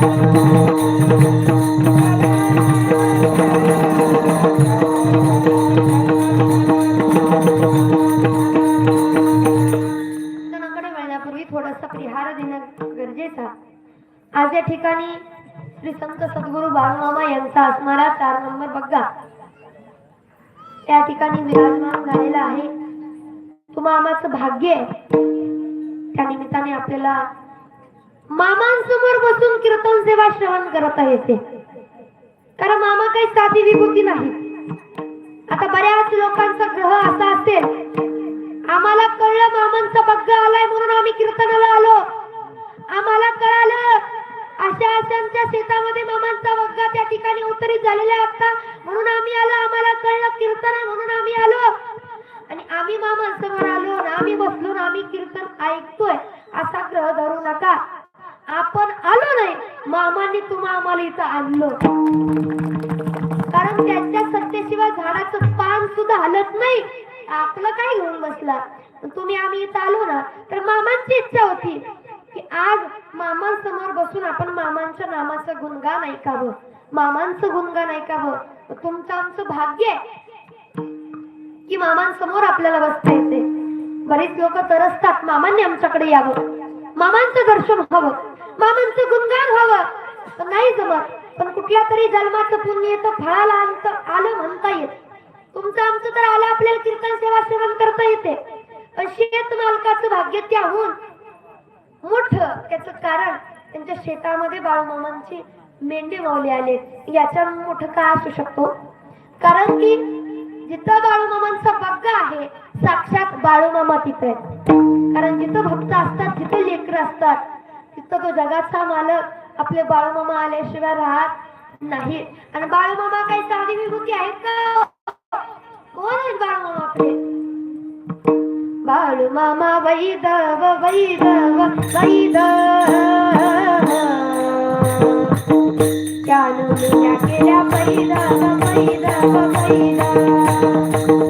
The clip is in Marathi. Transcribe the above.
आज या ठिकाणी श्री संत सद्गुरू बालमामा यांचा असणारा चार नंबर बघा त्या ठिकाणी विराजमान झालेला आहे. तुम्हा मामाचं भाग्य आहे. त्या निमित्ताने आपल्याला मामांसमोर बसून कीर्तन सेवा श्रवण करता येते कारण मामा काही साधी विभूती नाही. आता बऱ्याच लोकांचा ग्रह असा असेल आम्हाला कळलं मामांचा बग्ग आलाय म्हणून आम्ही कीर्तनाला आलो. आम्हाला कळालं अशा अशांच्या शेतामध्ये मामांचा बग्गा त्या ठिकाणी उतरित झालेला असता म्हणून आम्ही आलो आम्हाला कळलं कीर्तन आहे म्हणून आम्ही आलो. आणि आम्ही मामांसमोर आलो आणि आम्ही बसलो आम्ही कीर्तन ऐकतोय असा ग्रह धरू नका. मामाने तुम्हा आम्हाला इथं आणलं कारण त्यांच्या सत्तेशिवाय झाडाचं पान सुद्धा हलत नाही. आपलं काय घेऊन बसला? तुम्ही आम्ही इथं आलो ना तर मामांची इच्छा होती. की आज मामांसमोर बसून आपण मामांच्या नामाचं गुणगान ऐकावं. मामांचं गुणगान ऐकावं. तुमचं आमचं भाग्य आहे की मामांसमोर आपल्याला बसता येते. बरेच लोक तरसतात. मामांनी आमच्याकडे यावं. मामांचं दर्शन व्हावं. मामांचं गुणगान व्हावं. पण नाही जमत. पण कुठल्या तरी जन्माचं पुण्य येतं फळाला आणतं आलं म्हणता येत. तुमचं आमचं तर आलं आपल्याला कीर्तन सेवा सेवन करता येते. पण शेत मालकाचं भाग्य त्याहून मोठ त्याच कारण त्यांच्या शेतामध्ये बाळूमामांची मेंढे मावली आले. याच्या मोठं काय असू शकतो? कारण की जिथं बाळूमामांचा बग्गा आहे साक्षात बाळूमामा तिथे कारण जिथं भक्त असतात तिथे लेकर असतात. तर तो जगाचा मालक. आपले बाळूमामा आल्याशिवाय राहत नाही. आणि बाळूमामा काही साधी विभूती आहेत का? कोण आहेत बाळूमामा आपले? बाळूमामा वैदव वैदव वैदव त्यानं केल्या पैदव पैदव पैदव